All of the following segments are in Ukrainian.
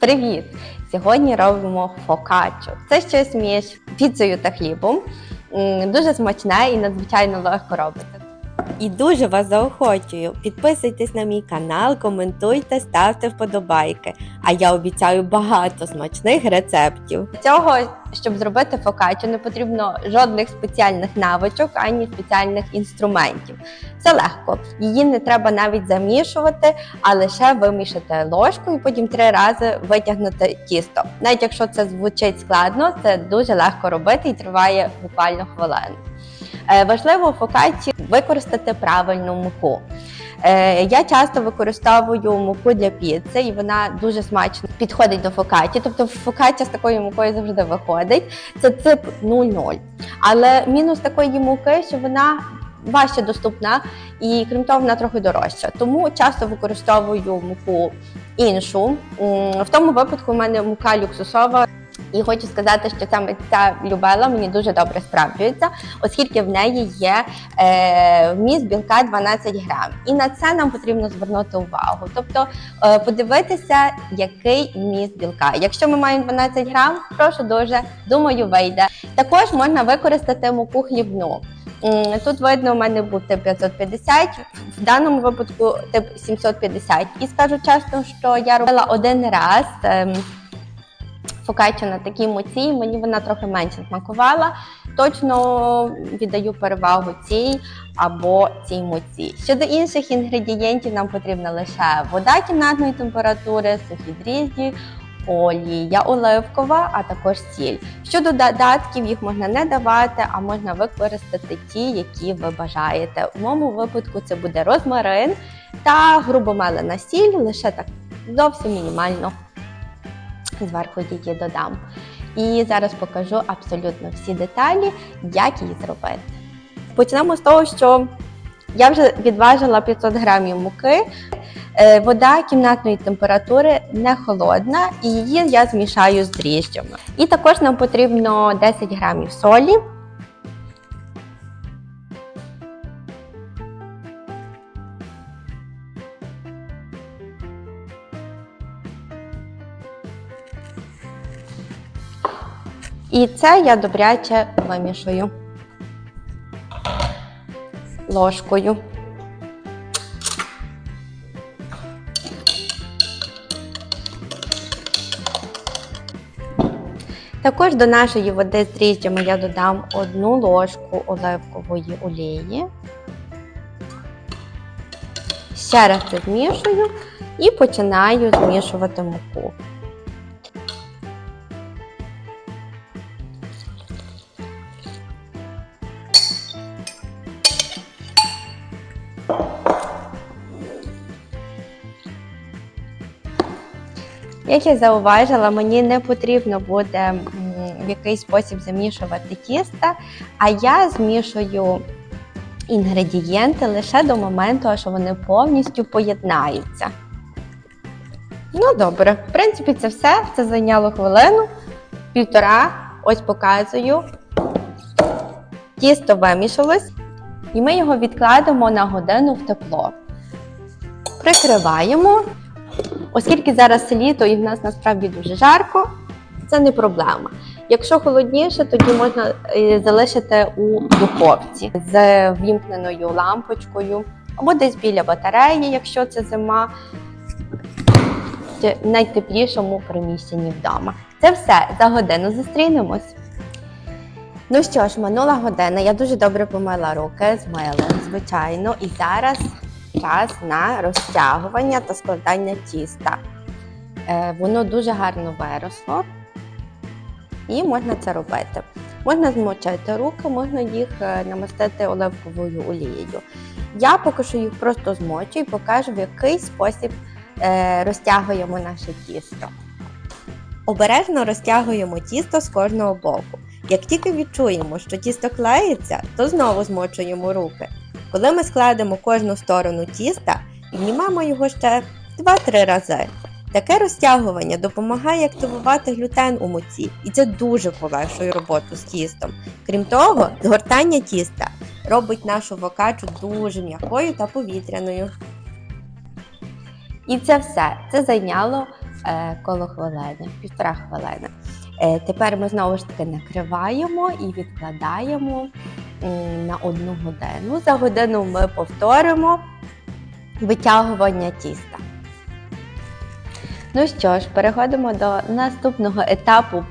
Привіт! Сьогодні робимо фокаччо. Це щось між піцею та хлібом. Дуже смачне і надзвичайно легко робити. І дуже вас заохочую. Підписуйтесь на мій канал, коментуйте, ставте вподобайки. А я обіцяю багато смачних рецептів. Для цього, щоб зробити фокаччо, не потрібно жодних спеціальних навичок ані спеціальних інструментів. Це легко. Її не треба навіть замішувати, а лише вимішати ложкою і потім три рази витягнути тісто. Навіть якщо це звучить складно, це дуже легко робити і триває буквально хвилину. Е, Важливо у фокаччі використати правильну муку. Е, Я часто використовую муку для піци, і вона дуже смачно підходить до фокаччі. Тобто фокачча з такою мукою завжди виходить. Це тип 0,0. Але мінус такої муки, що вона важче доступна і крім того, вона трохи дорожча. Тому часто використовую муку іншу. В тому випадку в мене мука люксусова. І хочу сказати, що саме ця любела мені дуже добре справджується, оскільки в неї є е, вміст білка 12 грам. І на це нам потрібно звернути увагу. Тобто е, подивитися, який вміст білка. Якщо ми маємо 12 грам, прошу дуже, думаю, вийде. Також можна використати муку хлібну. Тут видно, у мене був тип 550, в даному випадку тип 750. І скажу чесно, що я робила один раз. ем, фокаччо на такій муці, мені вона трохи менше смакувала. Точно віддаю перевагу цій або цій муці. Щодо інших інгредієнтів, нам потрібна лише вода кімнатної температури, сухі дріжджі, олія оливкова, а також сіль. Щодо додатків, їх можна не давати, а можна використати ті, які ви бажаєте. У моєму випадку це буде розмарин та грубомелена сіль, лише так зовсім мінімально зверху її додам. І зараз покажу абсолютно всі деталі, як її зробити. Почнемо з того, що я вже відважила 500 грамів муки. Е, Вода кімнатної температури не холодна, і її я змішаю з дріжджами. І також нам потрібно 10 грамів солі. І це я добряче вимішую ложкою. Також до нашої води з дріжджами я додам одну ложку оливкової олії. Ще раз це змішую і починаю змішувати муку. Як я зауважила, мені не потрібно буде в якийсь спосіб замішувати тісто, а я змішую інгредієнти лише до моменту, що вони повністю поєднаються. Ну, добре, в принципі, це все. Це зайняло хвилину, півтора. Ось показую. Тісто вимішалось, і ми його відкладемо на годину в тепло. Прикриваємо. Оскільки зараз літо і в нас насправді дуже жарко, це не проблема. Якщо холодніше, тоді можна е, залишити у духовці з вімкненою лампочкою або десь біля батареї, якщо це зима, в найтеплішому приміщенні вдома. Це все за годину зустрінемось. Ну що ж, минула година. Я дуже добре помила руки з милом, звичайно, і зараз час на розтягування та складання тіста. Е, Воно дуже гарно виросло і можна це робити. Можна змочити руки, можна їх е, намастити оливковою олією. Я поки що їх просто змочу і покажу, в який спосіб е, розтягуємо наше тісто. Обережно розтягуємо тісто з кожного боку. Як тільки відчуємо, що тісто клеїться, то знову змочуємо руки. Коли ми складемо кожну сторону тіста, піднімаємо його ще 2-3 рази. Таке розтягування допомагає активувати глютен у муці, і це дуже полегшує роботу з тістом. Крім того, згортання тіста робить нашу вокачу дуже м'якою та повітряною. І це все. Це зайняло е, коло хвилини, півтора хвилини. Е, Тепер ми знову ж таки накриваємо і відкладаємо на одну годину. За годину ми повторимо витягування тіста. Ну що ж, переходимо до наступного етапу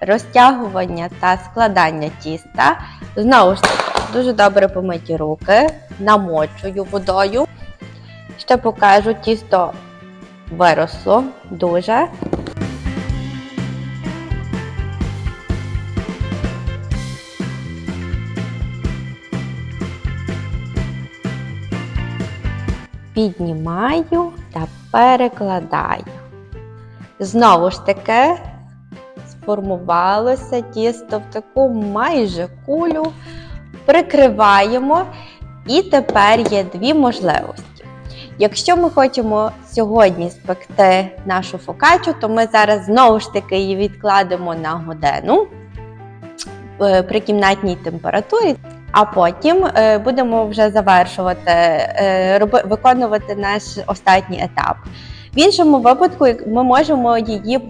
розтягування та складання тіста. Знову ж таки, дуже добре помиті руки, намочую водою. Ще покажу, тісто виросло дуже. Піднімаю та перекладаю. Знову ж таки, сформувалося тісто в таку майже кулю. Прикриваємо. І тепер є дві можливості. Якщо ми хочемо сьогодні спекти нашу фокачу, то ми зараз знову ж таки її відкладемо на годину е, при кімнатній температурі, а потім е, будемо вже завершувати, е, виконувати наш останній етап. В іншому випадку ми можемо її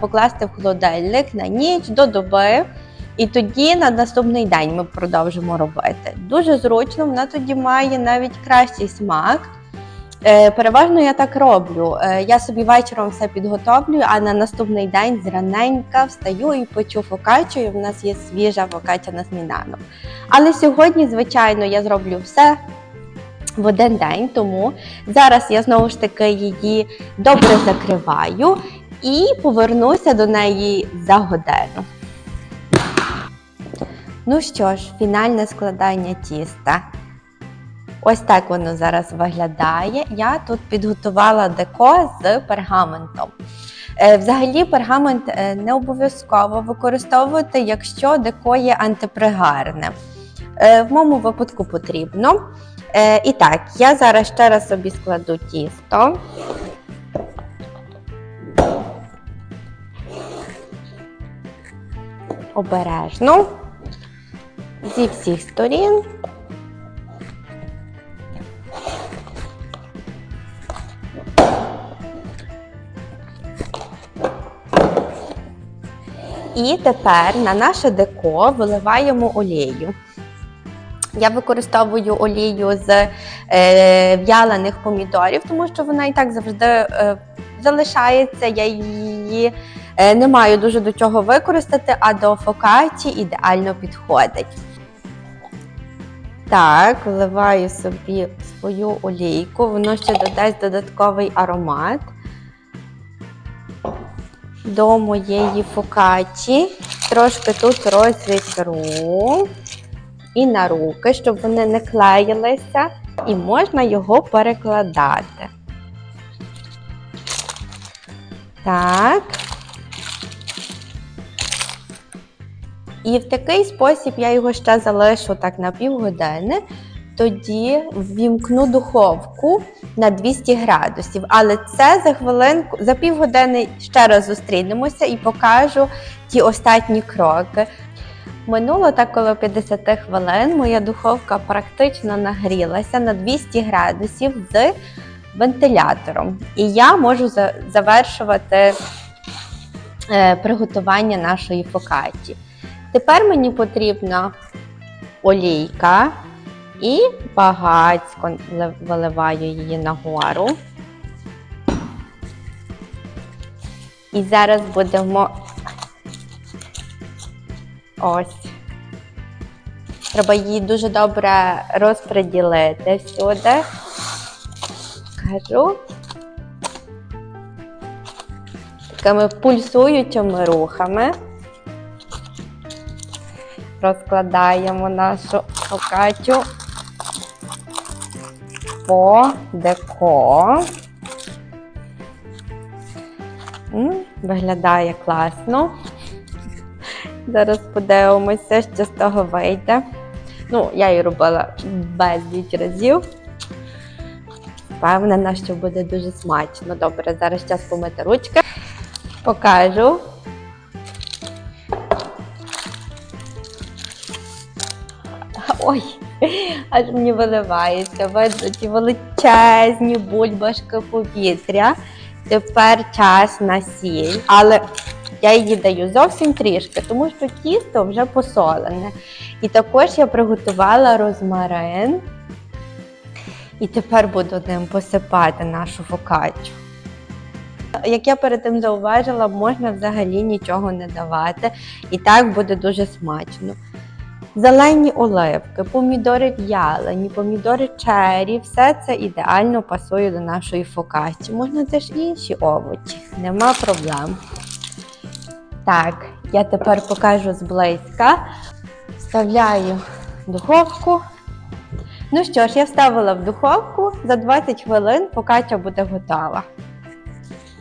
покласти в холодильник на ніч до доби. І тоді на наступний день ми продовжимо робити. Дуже зручно, вона тоді має навіть кращий смак. Е, переважно я так роблю. Е, я собі вечором все підготовлюю, а на наступний день зраненька встаю і печу фокачу, і в нас є свіжа фокача на сніданок. Але сьогодні, звичайно, я зроблю все в один день, тому зараз я знову ж таки її добре закриваю і повернуся до неї за годину. Ну що ж, фінальне складання тіста. Ось так воно зараз виглядає. Я тут підготувала деко з пергаментом. Е, Взагалі, пергамент е, не обов'язково використовувати, якщо деко є антипригарне. Е, В моєму випадку потрібно. І так, я зараз ще раз собі складу тісто. Обережно зі всіх сторін. І тепер на наше деко виливаємо олію. Я використовую олію з е, в'ялених помідорів, тому що вона і так завжди е, залишається. Я її е, не маю дуже до чого використати, а до фокаті ідеально підходить. Так, вливаю собі свою олійку, воно ще додасть додатковий аромат до моєї фокачі. Трошки тут розвітру і на руки, щоб вони не клеїлися, і можна його перекладати. Так. І в такий спосіб я його ще залишу так на півгодини. Тоді ввімкну духовку на 200 градусів. Але це за хвилинку, за півгодини ще раз зустрінемося і покажу ті останні кроки. Минуло так коло 50 хвилин. Моя духовка практично нагрілася на 200 градусів з вентилятором. І я можу завершувати е, приготування нашої фокачі. Тепер мені потрібна олійка і багацько виливаю її нагору. І зараз будемо ось. Треба її дуже добре розподілити всюди. Кажу. Такими пульсуючими рухами розкладаємо нашу фокачу по деко. Виглядає класно. Зараз подивимося, що з того вийде. Ну, я її робила безліч разів. Впевнена, що буде дуже смачно. Добре, зараз час помити ручки. Покажу. Ой, аж мені виливається. Видно ті величезні бульбашки повітря. Тепер час на сіль, але я її даю зовсім трішки, тому що тісто вже посолене. І також я приготувала розмарин. І тепер буду ним посипати нашу фокаччу. Як я перед тим зауважила, можна взагалі нічого не давати, і так буде дуже смачно. Зелені оливки, помідори в'ялені, помідори чері, все це ідеально пасує до нашої фокаччі. Можна теж інші овочі, нема проблем. Так, я тепер покажу зблизька. Вставляю духовку. Ну що ж, я вставила в духовку за 20 хвилин, фокаччя буде готова.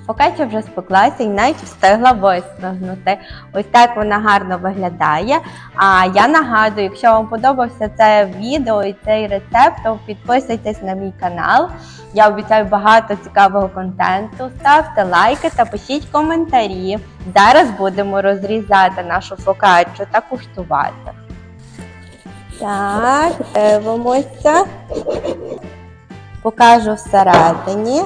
Фокаччя вже спеклася і навіть встигла виснагнути. Ось так вона гарно виглядає. А я нагадую, якщо вам подобався це відео і цей рецепт, то підписуйтесь на мій канал. Я обіцяю багато цікавого контенту. Ставте лайки та пишіть коментарі. Зараз будемо розрізати нашу фокаччу та куштувати. Так, дивимося. Покажу всередині.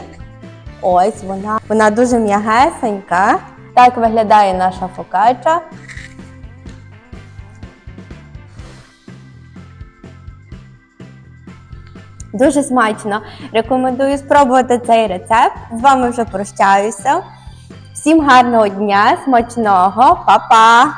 Ось вона. Вона дуже м'ягесенька. Так виглядає наша фокачча. Дуже смачно. Рекомендую спробувати цей рецепт. З вами вже прощаюся. Всім гарного дня, смачного, па-па!